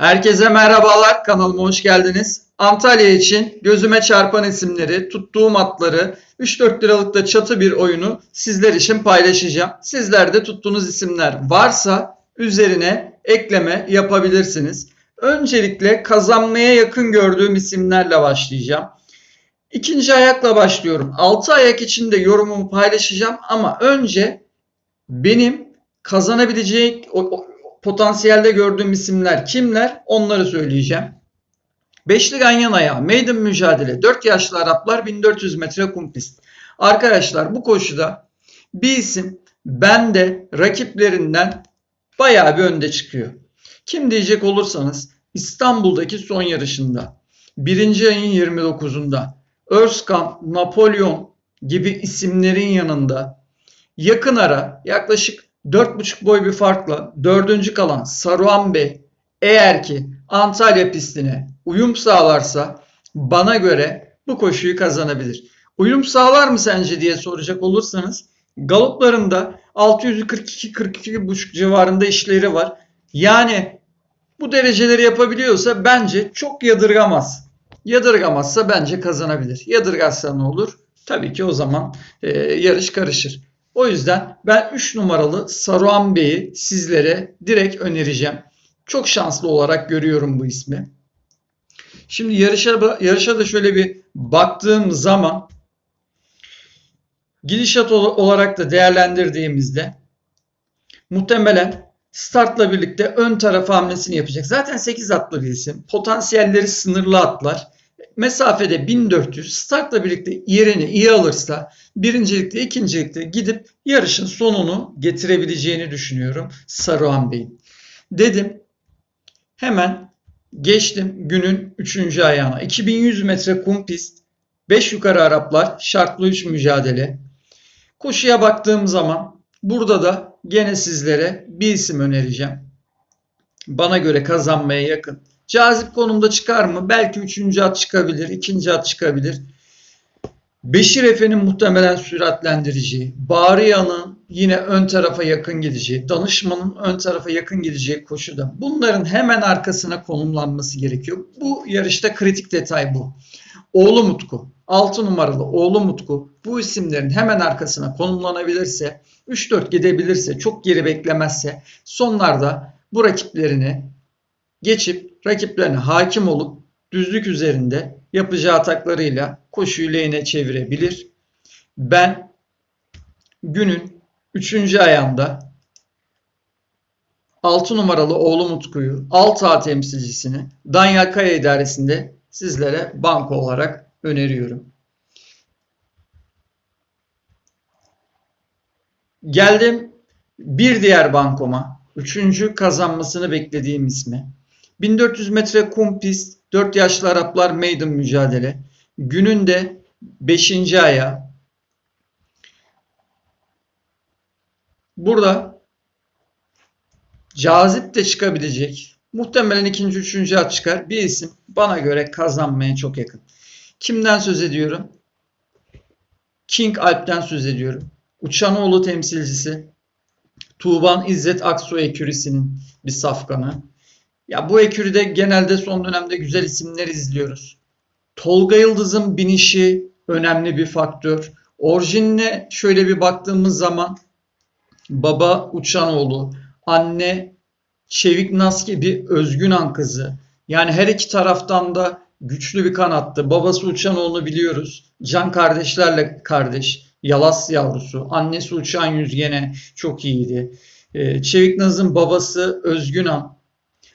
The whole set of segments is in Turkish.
Herkese merhabalar, kanalıma hoş geldiniz. Antalya için gözüme çarpan isimleri, tuttuğum atları, 3-4 liralıkta çatı bir oyunu sizler için paylaşacağım. Sizler de tuttuğunuz isimler varsa üzerine ekleme yapabilirsiniz. Öncelikle kazanmaya yakın gördüğüm isimlerle başlayacağım. İkinci ayakla başlıyorum. 6 ayak için de yorumumu paylaşacağım ama önce benim kazanabilecek potansiyelde gördüğüm isimler kimler onları söyleyeceğim. Beşli ganyan ayağı, maiden mücadele, 4 yaşlı Araplar 1400 metre kum pist. Arkadaşlar bu koşuda bir isim bende rakiplerinden bayağı bir önde çıkıyor. Kim diyecek olursanız İstanbul'daki son yarışında birinci ayın 29'unda Özkan, Napolyon gibi isimlerin yanında yakın ara yaklaşık 4,5 boy bir farkla dördüncü kalan Saruhan Bey eğer ki Antalya pistine uyum sağlarsa bana göre bu koşuyu kazanabilir. Uyum sağlar mı sence diye soracak olursanız galoplarında 642-42,5 civarında işleri var. Yani bu dereceleri yapabiliyorsa bence çok yadırgamaz. Yadırgamazsa bence kazanabilir. Yadırgazsa ne olur? Tabii ki o zaman e, yarış karışır. O yüzden ben 3 numaralı Saruhan Bey'i sizlere direkt önereceğim. Çok şanslı olarak görüyorum bu ismi. Şimdi yarışa, yarışa da şöyle bir baktığım zaman gidişat ol- olarak da değerlendirdiğimizde muhtemelen startla birlikte ön taraf hamlesini yapacak. Zaten 8 atlı bir isim. Potansiyelleri sınırlı atlar. Mesafede 1400 startla birlikte yerini iyi alırsa birincilikte ikincilikte gidip yarışın sonunu getirebileceğini düşünüyorum Saruhan Bey'in. Dedim hemen geçtim günün 3. ayağına. 2100 metre kum pist 5 yukarı Araplar şartlı 3 mücadele. Koşuya baktığım zaman burada da gene sizlere bir isim önereceğim. Bana göre kazanmaya yakın. Cazip konumda çıkar mı? Belki üçüncü at çıkabilir, ikinci at çıkabilir. Beşir Efe'nin muhtemelen süratlendireceği, Bağrıya'nın yine ön tarafa yakın gideceği, Danışman'ın ön tarafa yakın gideceği koşuda. Bunların hemen arkasına konumlanması gerekiyor. Bu yarışta kritik detay bu. Oğlu Mutku, 6 numaralı Oğlu Mutku bu isimlerin hemen arkasına konumlanabilirse, 3-4 gidebilirse, çok geri beklemezse sonlarda bu rakiplerini geçip rakiplerine hakim olup düzlük üzerinde yapacağı ataklarıyla koşuyu lehine çevirebilir. Ben günün 3. ayağında 6 numaralı oğlu Mutku'yu 6A temsilcisini Danyal Kaya idaresinde sizlere banko olarak öneriyorum. Geldim bir diğer bankoma. Üçüncü kazanmasını beklediğim ismi. 1400 metre kum pist, 4 yaşlı Araplar maiden mücadele. Gününde 5. aya. Burada cazip de çıkabilecek. Muhtemelen ikinci, üçüncü at çıkar. Bir isim bana göre kazanmaya çok yakın. Kimden söz ediyorum? King Alp'ten söz ediyorum. Uçanoğlu temsilcisi. Tuğban İzzet Aksoy ekürisinin bir safkanı. Ya bu eküride genelde son dönemde güzel isimler izliyoruz. Tolga Yıldız'ın binişi önemli bir faktör. Orijinine şöyle bir baktığımız zaman baba Uçanoğlu, anne Çevik Nas gibi Özgün An kızı. Yani her iki taraftan da güçlü bir kanattı. Babası Uçanoğlu'nu biliyoruz. Can kardeşlerle kardeş. Yalas yavrusu. Annesi Uçan Yüz gene çok iyiydi. Ee, Çevik Naz'ın babası Özgün An.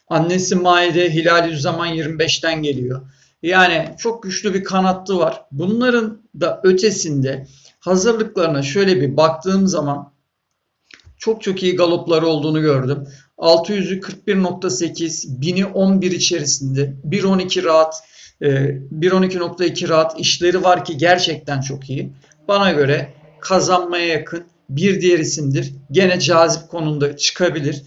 Annesi Maide Hilal Yüzzaman 25'ten geliyor. Yani çok güçlü bir kanattı var. Bunların da ötesinde hazırlıklarına şöyle bir baktığım zaman çok çok iyi galopları olduğunu gördüm. 600'ü 41.8, 1000'i 11 içerisinde, 1.12 rahat, e, 1.12.2 rahat işleri var ki gerçekten çok iyi. Bana göre kazanmaya yakın bir diğer isimdir. Gene cazip konumda çıkabilir.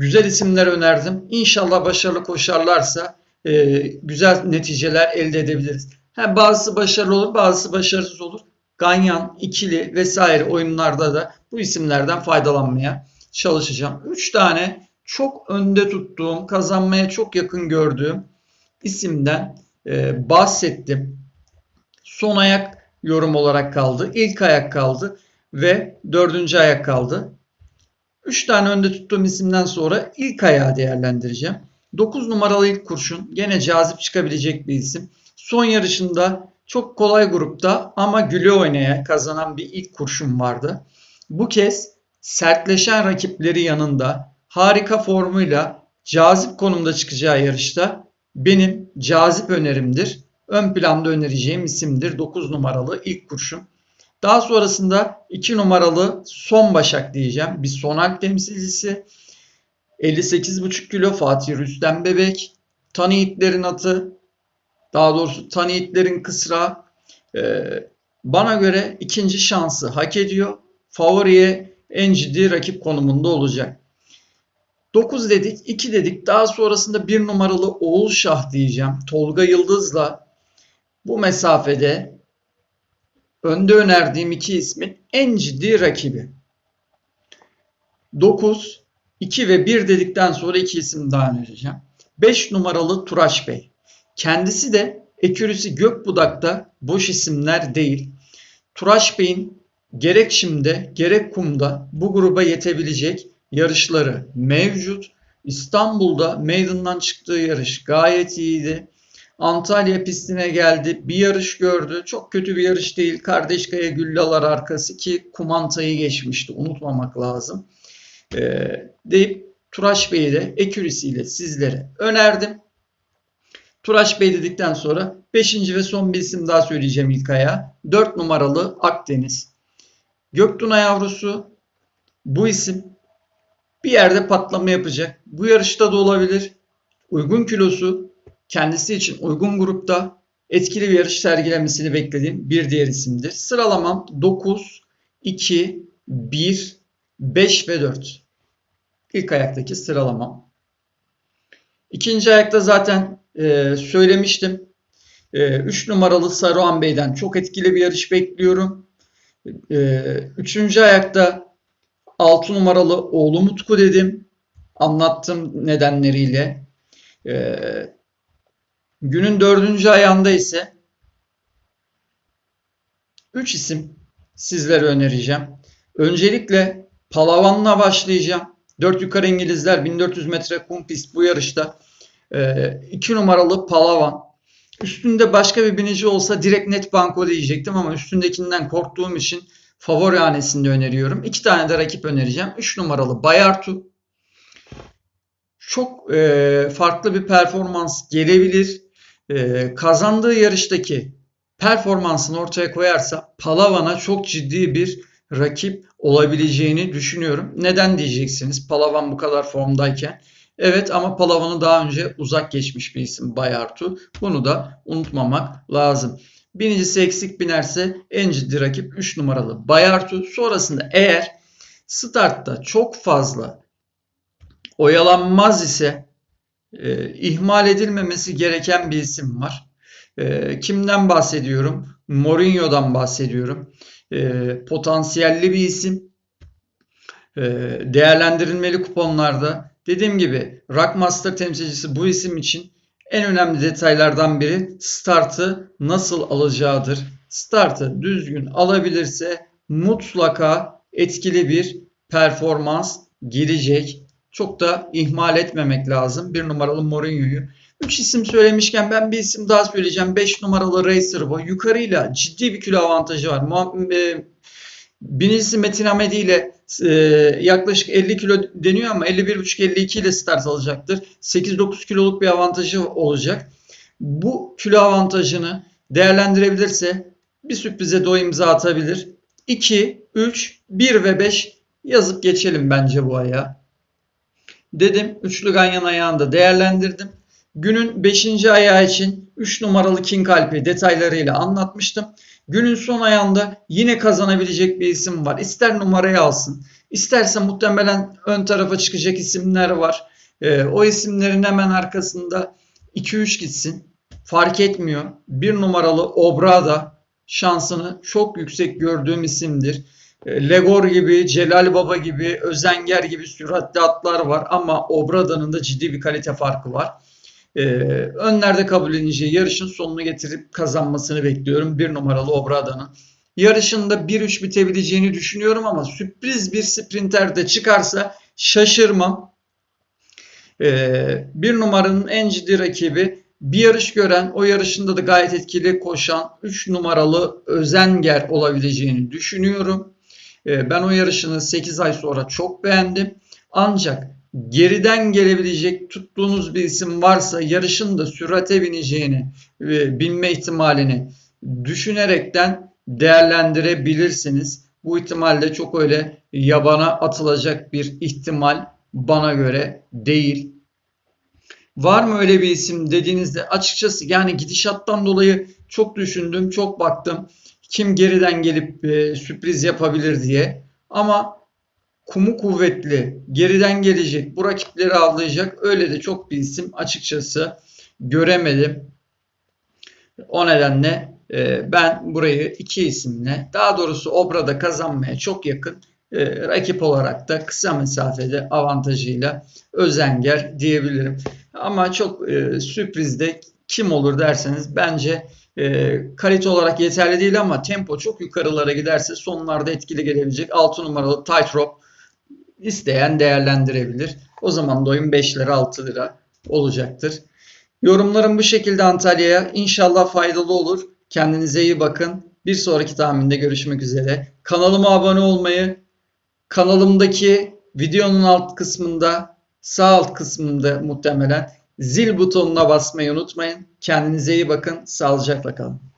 Güzel isimler önerdim. İnşallah başarılı koşarlarsa e, güzel neticeler elde edebiliriz. Hem bazısı başarılı olur, bazısı başarısız olur. Ganyan, ikili vesaire oyunlarda da bu isimlerden faydalanmaya çalışacağım. 3 tane çok önde tuttuğum, kazanmaya çok yakın gördüğüm isimden e, bahsettim. Son ayak yorum olarak kaldı. İlk ayak kaldı ve dördüncü ayak kaldı. 3 tane önde tuttuğum isimden sonra ilk ayağı değerlendireceğim. 9 numaralı ilk kurşun gene cazip çıkabilecek bir isim. Son yarışında çok kolay grupta ama güle oynaya kazanan bir ilk kurşun vardı. Bu kez sertleşen rakipleri yanında harika formuyla cazip konumda çıkacağı yarışta benim cazip önerimdir. Ön planda önereceğim isimdir 9 numaralı ilk kurşun. Daha sonrasında 2 numaralı son başak diyeceğim. Bir sonal temsilcisi. 58,5 kilo Fatih Rüstem Bebek. Taniyitlerin atı. Daha doğrusu Taniyitlerin kısra. Ee, bana göre ikinci şansı hak ediyor. Favoriye en ciddi rakip konumunda olacak. 9 dedik, 2 dedik. Daha sonrasında 1 numaralı Oğul Şah diyeceğim. Tolga Yıldız'la bu mesafede önde önerdiğim iki ismin en ciddi rakibi. 9, 2 ve 1 dedikten sonra iki isim daha önereceğim. 5 numaralı Turaş Bey. Kendisi de Ekürüsü Gökbudak'ta boş isimler değil. Turaş Bey'in gerek şimdi gerek kumda bu gruba yetebilecek yarışları mevcut. İstanbul'da meydandan çıktığı yarış gayet iyiydi. Antalya pistine geldi. Bir yarış gördü. Çok kötü bir yarış değil. Kardeşkaya Güllalar arkası ki Kumanta'yı geçmişti. Unutmamak lazım. Ee, deyip Turaş Bey'i de ekürisiyle sizlere önerdim. Turaş Bey dedikten sonra 5. ve son bir isim daha söyleyeceğim ilk aya. 4 numaralı Akdeniz. Göktuna yavrusu bu isim bir yerde patlama yapacak. Bu yarışta da olabilir. Uygun kilosu kendisi için uygun grupta etkili bir yarış sergilemesini beklediğim bir diğer isimdir. Sıralamam 9, 2, 1, 5 ve 4. İlk ayaktaki sıralamam. İkinci ayakta zaten e, söylemiştim. 3 e, numaralı Saruhan Bey'den çok etkili bir yarış bekliyorum. E, üçüncü ayakta 6 numaralı oğlu Mutku dedim. Anlattım nedenleriyle. E, günün dördüncü ayağında ise 3 isim sizlere önereceğim. Öncelikle Palavan'la başlayacağım. 4 yukarı İngilizler 1400 metre kum pist bu yarışta. 2 numaralı Palavan. Üstünde başka bir binici olsa direkt net banko diyecektim ama üstündekinden korktuğum için favori hanesinde öneriyorum. İki tane de rakip önereceğim. 3 numaralı Bayartu. Çok e, farklı bir performans gelebilir. E, kazandığı yarıştaki performansını ortaya koyarsa Palavan'a çok ciddi bir rakip olabileceğini düşünüyorum. Neden diyeceksiniz Palavan bu kadar formdayken? Evet ama Palavan'ı daha önce uzak geçmiş bir isim Bayartu. Bunu da unutmamak lazım. Birincisi eksik binerse en ciddi rakip 3 numaralı Bayartu. Sonrasında eğer startta çok fazla oyalanmaz ise e, ihmal edilmemesi gereken bir isim var. E, kimden bahsediyorum? Mourinho'dan bahsediyorum. E, potansiyelli bir isim. E, değerlendirilmeli kuponlarda. Dediğim gibi Rockmaster temsilcisi bu isim için en önemli detaylardan biri startı nasıl alacağıdır. Startı düzgün alabilirse mutlaka etkili bir performans gelecek. Çok da ihmal etmemek lazım. Bir numaralı Mourinho'yu. Üç isim söylemişken ben bir isim daha söyleyeceğim. 5 numaralı Racer Boy. Yukarıyla ciddi bir kilo avantajı var. E, birincisi Metin Hamedi ile e, yaklaşık 50 kilo deniyor ama 51,5-52 ile start alacaktır. 8-9 kiloluk bir avantajı olacak. Bu kilo avantajını değerlendirebilirse bir sürprize de o imza atabilir. 2, 3, 1 ve 5 yazıp geçelim bence bu aya. Dedim üçlü ganyan ayağını da değerlendirdim. Günün 5. ayağı için 3 numaralı King Alp'i detaylarıyla anlatmıştım. Günün son ayağında yine kazanabilecek bir isim var. İster numarayı alsın, isterse muhtemelen ön tarafa çıkacak isimler var. E, o isimlerin hemen arkasında 2-3 gitsin. Fark etmiyor. Bir numaralı Obrada şansını çok yüksek gördüğüm isimdir. E, Legor gibi, Celal Baba gibi, Özenger gibi süratli atlar var ama Obrada'nın da ciddi bir kalite farkı var. E, önlerde kabulleneceği yarışın sonunu getirip kazanmasını bekliyorum. Bir numaralı Obrada'nın. Yarışında 1-3 bitebileceğini düşünüyorum ama sürpriz bir sprinter de çıkarsa şaşırmam. Ee, bir numaranın en ciddi rakibi bir yarış gören, o yarışında da gayet etkili koşan 3 numaralı Özenger olabileceğini düşünüyorum. Ee, ben o yarışını 8 ay sonra çok beğendim. Ancak geriden gelebilecek tuttuğunuz bir isim varsa yarışın da sürate bineceğini, e, binme ihtimalini düşünerekten değerlendirebilirsiniz. Bu ihtimalle çok öyle yabana atılacak bir ihtimal bana göre değil. Var mı öyle bir isim dediğinizde açıkçası yani gidişattan dolayı çok düşündüm, çok baktım. Kim geriden gelip e, sürpriz yapabilir diye. Ama kumu kuvvetli, geriden gelecek, bu rakipleri avlayacak öyle de çok bir isim açıkçası göremedim. O nedenle e, ben burayı iki isimle, daha doğrusu Obra'da kazanmaya çok yakın e, rakip olarak da kısa mesafede avantajıyla Özenger diyebilirim. Ama çok e, sürprizde kim olur derseniz bence e, kalite olarak yeterli değil ama tempo çok yukarılara giderse sonlarda etkili gelebilecek 6 numaralı Tightrope isteyen değerlendirebilir. O zaman da oyun 5 lira 6 lira olacaktır. Yorumlarım bu şekilde Antalya'ya. İnşallah faydalı olur. Kendinize iyi bakın. Bir sonraki tahminde görüşmek üzere. Kanalıma abone olmayı, kanalımdaki videonun alt kısmında, sağ alt kısmında muhtemelen zil butonuna basmayı unutmayın. Kendinize iyi bakın. Sağlıcakla kalın.